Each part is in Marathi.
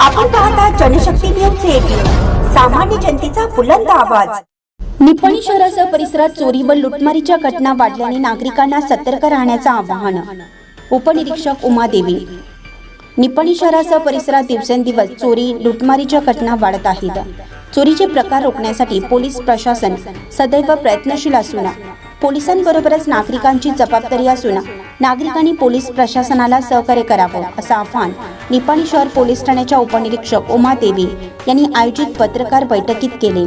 आपण पाहता जनशक्ती न्यूज एटीन सामान्य जनतेचा बुलंद आवाज. निपाणी शहरासह परिसरात चोरी व लुटमारीच्या घटना वाढल्याने नागरिकांना सतर्क राहण्याचं आवाहन. उपनिरीक्षक उमादेवी निपाणी शहरासह परिसरात दिवसेंदिवस चोरी लुटमारीच्या घटना वाढत आहेत. चोरीचे प्रकार रोखण्यासाठी पोलीस प्रशासन सदैव प्रयत्नशील असून पोलिसांबरोबरच नागरिकांची जबाबदारी असून नागरिकांनी पोलीस प्रशासनाला सहकार्य करावं असं आवाहन निपाणी शहर पोलीस ठाण्याच्या उपनिरीक्षक उमा देवी यांनी आयोजित पत्रकार बैठकीत केले.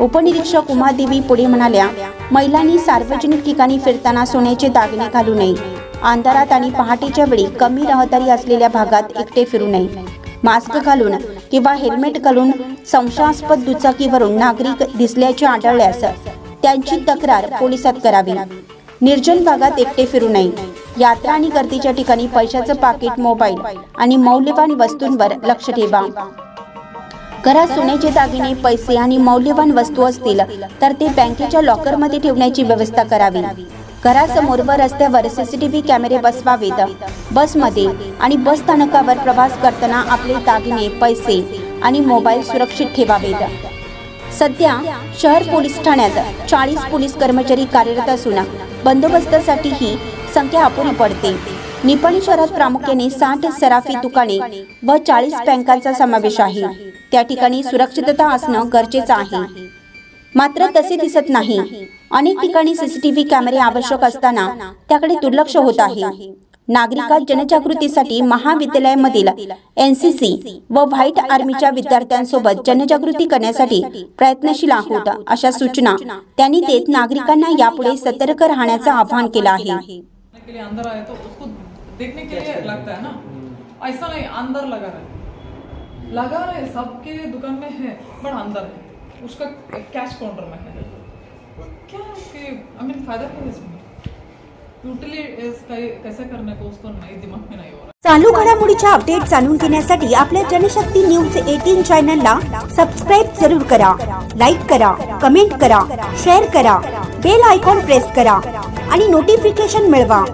उपनिरीक्षक उमादेवी पुढे म्हणाल्या महिलांनी सार्वजनिक ठिकाणी फिरताना सोन्याचे दागिने घालू नये. अंधारात आणि पहाटेच्या वेळी कमी रहदारी असलेल्या भागात एकटे फिरू नये. मास्क घालून किंवा हेल्मेट घालून संशयास्पद दुचाकीवरून नागरिक दिसल्याचे आढळल्यास त्यांची तक्रार पोलिसात करावी. निर्जन भागात एकटे फिरू नये. यात्रा आणि गर्दीच्या ठिकाणी पैशाचं पाकिट मोबाईल आणि मौल्यवान वस्तूंवर लक्ष ठेवा. घरात सोन्याचे दागिने पैसे आणि मौल्यवान वस्तू असतील तर ते बँकेच्या लॉकरमध्ये ठेवण्याची व्यवस्था करावी. घरासमोर व रस्त्यावर सीसीटीव्ही कॅमेरे बसवावेत. बसमध्ये आणि बस स्थानकावर प्रवास करताना आपले दागिने पैसे आणि मोबाईल सुरक्षित ठेवावेत. सध्या शहर पोलीस ठाण्यात चाळीस पोलीस कर्मचारी कार्यरत असून बंदोबस्तासाठीही संख्या अपुरी पडते. निपाणी शहरात प्रामुख्याने साठ सराफी दुकाने व चाळीस बँकांचा समावेश आहे. त्या ठिकाणी सुरक्षितता असणं गरजेचं आहे. मात्र तसे दिसत नाही. अनेक ठिकाणी सीसीटीव्ही कॅमेरे आवश्यक असताना त्याकडे दुर्लक्ष होत आहे. नागरिकात जनजागृतीसाठी महाविद्यालयामधील एनसीसी व व्हाईट आर्मीच्या विद्यार्थ्यांसोबत जनजागृती करण्यासाठी प्रयत्नशील आहोत अशा सूचना त्यांनी देत नागरिकांना यापुढे सतर्क राहण्याचं आवाहन केलं आहे. के लिए अंदर आए तो उसको देखने के लिए लगता है ना? ऐसा नहीं अंदर लगा रहे। लगा रहे सबके दुकान में है बट अंदर है। उसका कैश काउंटर में है। क्या उसके आई मीन फायदा क्या है इसमें? यूटिलिटी कैसे करने को उसको नहीं दिमाग में नहीं हो रहा। चालू घडामोडीच्या अपडेट जाणून घेण्यासाठी आपल्या जनशक्ती न्यूज एटीन चॅनलला सबस्क्राईब जरूर करा. लाईक करा कमेंट करा शेअर करा. बेल आयकॉन प्रेस करा. आणि नोटिफिकेशन मिळवा.